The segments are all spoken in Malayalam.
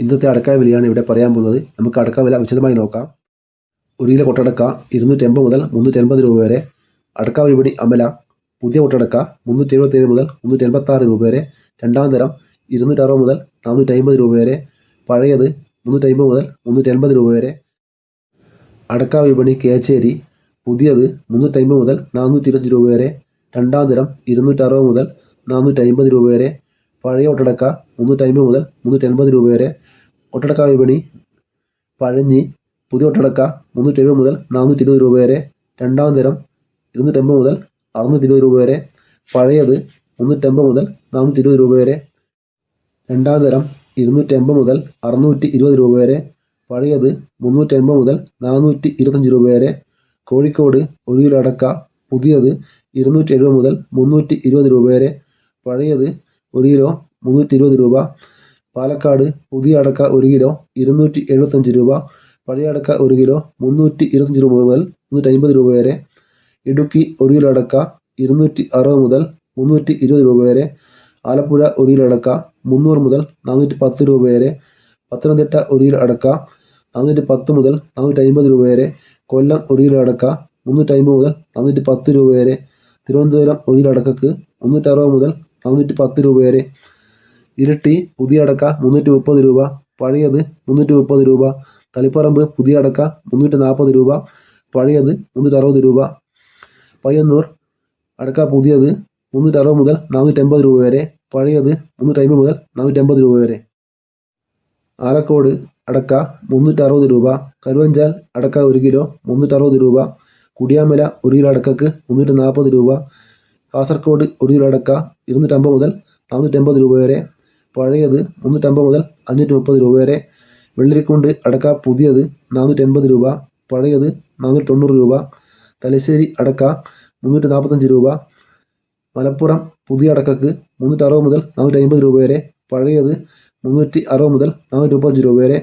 ഇന്നത്തെ അടക്ക വിലയാണ് ഇവിടെ പറയാൻ പോകുന്നത്. നമുക്ക് അടക്ക വില വിശദമായി നോക്കാം. ഒരു കിലോ കൊട്ടടക്ക ഇരുന്നൂറ്റി എൺപത് മുതൽ മുന്നൂറ്റി എൺപത് രൂപ വരെ. അടക്ക വിപണി അമല. പുതിയ കൊട്ടടക്ക മുന്നൂറ്റി എഴുപത്തേഴ് മുതൽ മുന്നൂറ്റി എൺപത്താറ് രൂപ വരെ. രണ്ടാം തരം ഇരുന്നൂറ്റി അറുപത് മുതൽ നാനൂറ്റി അമ്പത് രൂപ വരെ. പഴയത് മുന്നൂറ്റി അമ്പത് മുതൽ മുന്നൂറ്റി എൺപത് രൂപ വരെ. അടക്ക വിപണി കേച്ചേരി. പുതിയത് മുന്നൂറ്റി അമ്പത് മുതൽ നാനൂറ്റി ഇരുപത്തി രൂപ വരെ. രണ്ടാം തരം ഇരുന്നൂറ്റി അറുപത് മുതൽ നാനൂറ്റി അമ്പത് രൂപ വരെ. പഴയ ഒട്ടടക്ക മുന്നൂറ്റി അമ്പത് മുതൽ മുന്നൂറ്റി എൺപത് രൂപ വരെ ഒട്ടടക്ക വിപണി പഴഞ്ഞി പുതിയ ഒട്ടടക്ക മുന്നൂറ്റി എഴുപത് മുതൽ നാനൂറ്റി ഇരുപത് രൂപ വരെ രണ്ടാം തരം ഇരുന്നൂറ്റമ്പത് മുതൽ അറുന്നൂറ്റി ഇരുപത് രൂപ വരെ പഴയത് മുന്നൂറ്റമ്പത് മുതൽ നാനൂറ്റി ഇരുപത് രൂപ വരെ രണ്ടാം തരം ഇരുന്നൂറ്റി എൺപത് മുതൽ അറുന്നൂറ്റി ഇരുപത് രൂപ വരെ പഴയത് മുന്നൂറ്റി എൺപത് മുതൽ നാനൂറ്റി ഇരുപത്തഞ്ച് രൂപ വരെ കോഴിക്കോട് ഒരു കിലോ അടക്ക പുതിയത് ഇരുന്നൂറ്റി എഴുപത് മുതൽ മുന്നൂറ്റി ഇരുപത് രൂപ വരെ പഴയത് ഒരു കിലോ മുന്നൂറ്റി ഇരുപത് രൂപ. പാലക്കാട് പുതിയ അടക്ക ഒരു കിലോ ഇരുന്നൂറ്റി എഴുപത്തഞ്ച് രൂപ. പഴയ അടക്ക ഒരു കിലോ മുന്നൂറ്റി ഇരുപത്തഞ്ച് രൂപ മുതൽ മുന്നൂറ്റി അമ്പത് രൂപ വരെ. ഇടുക്കി ഒരു കിലോ അടക്ക ഇരുന്നൂറ്റി അറുപത് മുതൽ മുന്നൂറ്റി ഇരുപത് രൂപ വരെ. ആലപ്പുഴ ഒരു കിലോ അടക്ക മുന്നൂറ് മുതൽ നാനൂറ്റി പത്ത് രൂപ വരെ. പത്തനംതിട്ട ഒരു കിലോ അടക്ക നാനൂറ്റി പത്ത് മുതൽ നാനൂറ്റി അമ്പത് രൂപ വരെ. കൊല്ലം ഒരു കിലോ അടക്ക മുന്നൂറ്റി അമ്പത് മുതൽ നാനൂറ്റി പത്ത് രൂപ വരെ. തിരുവനന്തപുരം ഒരു കിലോ അടക്കക്ക് മുന്നൂറ്റി അറുപത് മുതൽ നാനൂറ്റി പത്ത് രൂപ വരെ. ഇരട്ടി പുതിയ അടക്ക മുന്നൂറ്റി മുപ്പത് രൂപ. പഴയത് മുന്നൂറ്റി മുപ്പത് രൂപ. തളിപ്പറമ്പ് പുതിയ അടക്ക മുന്നൂറ്റി നാൽപ്പത് രൂപ. പഴയത് മുന്നൂറ്റി അറുപത് രൂപ. പയ്യന്നൂർ അടക്ക പുതിയത് മുന്നൂറ്റി അറുപത് മുതൽ നാനൂറ്റമ്പത് രൂപ വരെ. പഴയത് മുന്നൂറ്റി അമ്പത് മുതൽ നാനൂറ്റമ്പത് രൂപ വരെ. ആലക്കോട് അടക്ക മുന്നൂറ്റി അറുപത് രൂപ. കരുവഞ്ചാൽ അടക്ക ഒരു കിലോ മുന്നൂറ്റി അറുപത് രൂപ. കുടിയാമല ഒരു കിലോ അടക്കക്ക് മുന്നൂറ്റി നാൽപ്പത് രൂപ. കാസർഗോഡ് ഒരു കിലോ അടക്ക ഇരുന്നൂറ്റമ്പത് മുതൽ നാനൂറ്റമ്പത് രൂപ വരെ. പഴയത് മുന്നൂറ്റമ്പത് മുതൽ അഞ്ഞൂറ്റി മുപ്പത് രൂപ വരെ. വെള്ളരിക്കുണ്ട് അടക്ക പുതിയത് നാനൂറ്റി രൂപ. പഴയത് നാനൂറ്റി തൊണ്ണൂറ് രൂപ. തലശ്ശേരി അടക്ക മുന്നൂറ്റി നാൽപ്പത്തഞ്ച് രൂപ. മലപ്പുറം പുതിയ അടക്കക്ക് മുന്നൂറ്റി അറുപത് മുതൽ നാനൂറ്റി അമ്പത് രൂപ വരെ. പഴയത് മുന്നൂറ്റി അറുപത് മുതൽ നാനൂറ്റി മുപ്പത്തഞ്ച് രൂപ വരെ.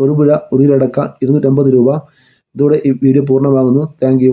തൊടുപുഴ ഒരു കിലോ അടക്ക ഇരുന്നൂറ്റമ്പത് രൂപ. ഇതോടെ ഈ വീഡിയോ പൂർണമാകുന്നു. താങ്ക്